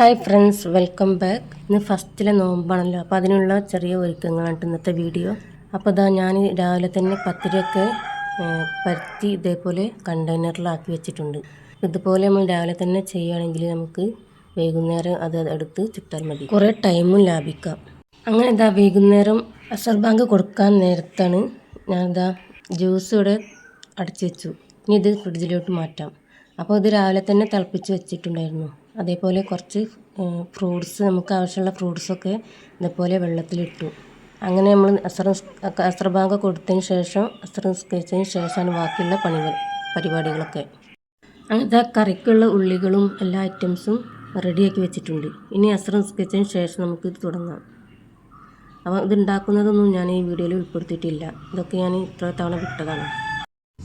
Hi friends welcome back. ഇന്ന് ഫസ്റ്റിലെ നോമ്പാണല്ലോ അപ്പോൾ അതിനുള്ള ചെറിയ ഒരുക്കങ്ങളാണ് ഇന്നത്തെ വീഡിയോ. അപ്പോൾ ഇതാ ഞാൻ രാവിലെ തന്നെ പത്തിരിയൊക്കെ പരത്തി ഇതേപോലെ കണ്ടെയ്നറിലാക്കി വെച്ചിട്ടുണ്ട്. ഇതുപോലെ നമ്മൾ രാവിലെ തന്നെ ചെയ്യുകയാണെങ്കിൽ നമുക്ക് വൈകുന്നേരം അത് എടുത്ത് ചുട്ടാൽ മതി. കുറേ ടൈമും ലാഭിക്കാം. അങ്ങനെ ഇതാ വൈകുന്നേരം അസർ ബാങ്ക് കൊടുക്കാൻ നേരത്താണ് ഞാൻ ഇതാ ജ്യൂസ് ഇവിടെ അടച്ചു വെച്ചു. ഇനി ഇത് ഫ്രിഡ്ജിലോട്ട് മാറ്റാം. അപ്പോൾ ഇത് രാവിലെ തന്നെ തിളപ്പിച്ച് വെച്ചിട്ടുണ്ടായിരുന്നു. അതേപോലെ കുറച്ച് ഫ്രൂട്ട്സ് നമുക്ക് ആവശ്യമുള്ള ഫ്രൂട്ട്സൊക്കെ ഇതേപോലെ വെള്ളത്തിലിട്ടു. അങ്ങനെ നമ്മൾ അസർ അസർ കൊടുത്തതിന് ശേഷം അസർ നിസ്കരിച്ചതിന് ശേഷമാണ് ബാക്കിയുള്ള പണികൾ പരിപാടികളൊക്കെ. അങ്ങനത്തെ കറിക്കുള്ള ഉള്ളികളും എല്ലാ ഐറ്റംസും റെഡിയാക്കി വെച്ചിട്ടുണ്ട്. ഇനി അസർ നിസ്കരിച്ചതിന് ശേഷം നമുക്ക് ഇത് തുടങ്ങാം. അപ്പോൾ ഇത് ഉണ്ടാക്കുന്നതൊന്നും ഞാൻ ഈ വീഡിയോയിൽ ഉൾപ്പെടുത്തിയിട്ടില്ല. ഇതൊക്കെ ഞാൻ ഇത്ര തവണ വിട്ടതാണ്.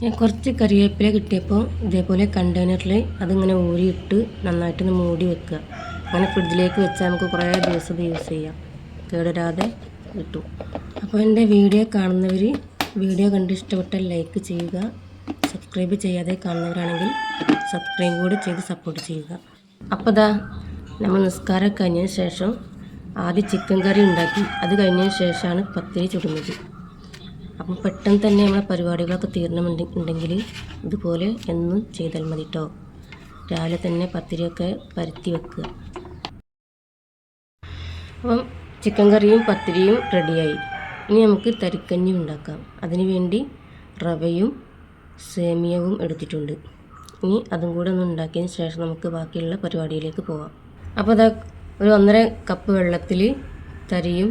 ഞാൻ കുറച്ച് കറിവേപ്പില കിട്ടിയപ്പോൾ ഇതേപോലെ കണ്ടെയ്നറിൽ അതിങ്ങനെ ഊരിയിട്ട് നന്നായിട്ടൊന്ന് മൂടി വെക്കുക. അങ്ങനെ ഫ്രിഡ്ജിലേക്ക് വെച്ചാൽ നമുക്ക് കുറേ ദിവസം ഇത് യൂസ് ചെയ്യാം. കേടരാതെ കിട്ടും. അപ്പോൾ എന്റെ വീഡിയോ കാണുന്നവർ വീഡിയോ കണ്ട് ഇഷ്ടപ്പെട്ടാൽ ലൈക്ക് ചെയ്യുക. സബ്സ്ക്രൈബ് ചെയ്യാതെ കാണുന്നവരാണെങ്കിൽ സബ്സ്ക്രൈബ് കൂടി ചെയ്ത് സപ്പോർട്ട് ചെയ്യുക. അപ്പോൾ ദാ നമ്മൾ നിസ്കാരം കഴിഞ്ഞതിന് ശേഷം ആദ്യം ചിക്കൻ കറി ഉണ്ടാക്കി. അത് കഴിഞ്ഞതിന് ശേഷമാണ് പത്തിരി ചുടുന്നത്. അപ്പം പെട്ടെന്ന് തന്നെ നമ്മളെ പരിപാടികളൊക്കെ തീരണമെന്നുണ്ടെങ്കിൽ ഇതുപോലെ എന്നും ചെയ്താൽ മതി കേട്ടോ രാവിലെ തന്നെ പത്തിരിയൊക്കെ പരത്തി വെക്കുക. അപ്പം ചിക്കൻ കറിയും പത്തിരിയും റെഡിയായി. ഇനി നമുക്ക് തരിക്കഞ്ഞി ഉണ്ടാക്കാം. അതിന് വേണ്ടി റവയും സേമിയവും എടുത്തിട്ടുണ്ട്. ഇനി അതും കൂടെ ഒന്ന് ഉണ്ടാക്കിയതിന് ശേഷം നമുക്ക് ബാക്കിയുള്ള പരിപാടിയിലേക്ക് പോവാം. അപ്പോൾ അതാ ഒരു ഒന്നര കപ്പ് വെള്ളത്തിൽ തരിയും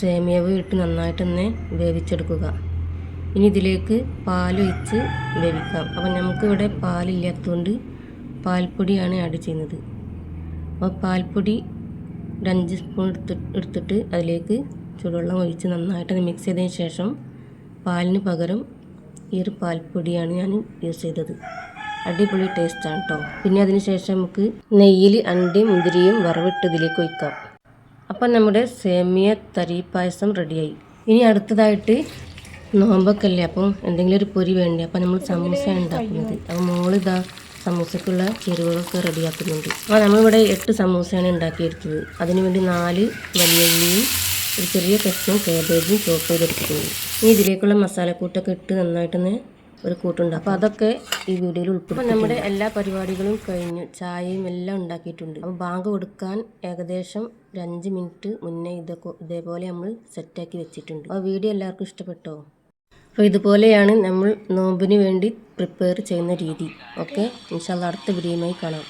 സേമിയവും ഇട്ട് നന്നായിട്ടൊന്ന് വേവിച്ചെടുക്കുക. ഇനി ഇതിലേക്ക് പാലൊഴിച്ച് വേവിക്കാം. അപ്പം നമുക്കിവിടെ പാലില്ലാത്തതുകൊണ്ട് പാൽപ്പൊടിയാണ് ആഡ് ചെയ്യുന്നത്. അപ്പോൾ പാൽപ്പൊടി ഒരു സ്പൂൺ എടുത്ത് എടുത്തിട്ട് അതിലേക്ക് ചൂടുവെള്ളം ഒഴിച്ച് നന്നായിട്ട് മിക്സ് ചെയ്തതിന് ശേഷം പാലിന് പകരം ഈ ഒരു പാൽപ്പൊടിയാണ് ഞാൻ യൂസ് ചെയ്തത്. അടിപൊളി ടേസ്റ്റാണ് കേട്ടോ പിന്നെ അതിന് ശേഷം നമുക്ക് നെയ്യിൽ അണ്ടിയും മുന്തിരിയും വറവിട്ട് ഇതിലേക്ക് ഒഴിക്കാം. അപ്പം നമ്മുടെ സേമിയ തരി പായസം റെഡിയായി. ഇനി അടുത്തതായിട്ട് നോമ്പൊക്കെ അല്ലേ അപ്പം എന്തെങ്കിലും ഒരു പൊരി വേണ്ടേ? അപ്പം നമ്മൾ സമൂസ ഉണ്ടാക്കുന്നത്. അപ്പോൾ മോളിതാ സമൂസക്കുള്ള ചേരുവകളൊക്കെ റെഡിയാക്കുന്നുണ്ട്. അപ്പോൾ നമ്മളിവിടെ എട്ട് സമൂസയാണ് ഉണ്ടാക്കിയെടുത്തത് അതിന് വേണ്ടി നാല് വലിയ ഉള്ളിയും ഒരു ചെറിയ കഷ്ണം കാബേജും ചോപ്പ് ചെയ്തെടുത്തിട്ടുണ്ട്. ഇനി ഇതിലേക്കുള്ള മസാലക്കൂട്ടൊക്കെ ഇട്ട് നന്നായിട്ടൊന്ന് ഒരു കൂട്ടുണ്ട്. അപ്പോൾ അതൊക്കെ ഈ വീഡിയോയിൽ ഉൾപ്പെടും നമ്മുടെ എല്ലാ പരിപാടികളും കഴിഞ്ഞു. ചായയും എല്ലാം ഉണ്ടാക്കിയിട്ടുണ്ട്. അപ്പോൾ ബാങ്ക് കൊടുക്കാൻ ഏകദേശം ഒരു അഞ്ച് മിനിറ്റ് മുന്നേ ഇതൊക്കെ ഇതേപോലെ നമ്മൾ സെറ്റാക്കി വെച്ചിട്ടുണ്ട്. അപ്പോൾ വീഡിയോ എല്ലാവർക്കും ഇഷ്ടപ്പെട്ടോ? അപ്പോൾ ഇതുപോലെയാണ് നമ്മൾ നോമ്പിന് വേണ്ടി പ്രിപ്പയർ ചെയ്യുന്ന രീതി. ഓക്കെ ഇൻഷാല്ല അടുത്ത വീഡിയോയുമായി കാണാം.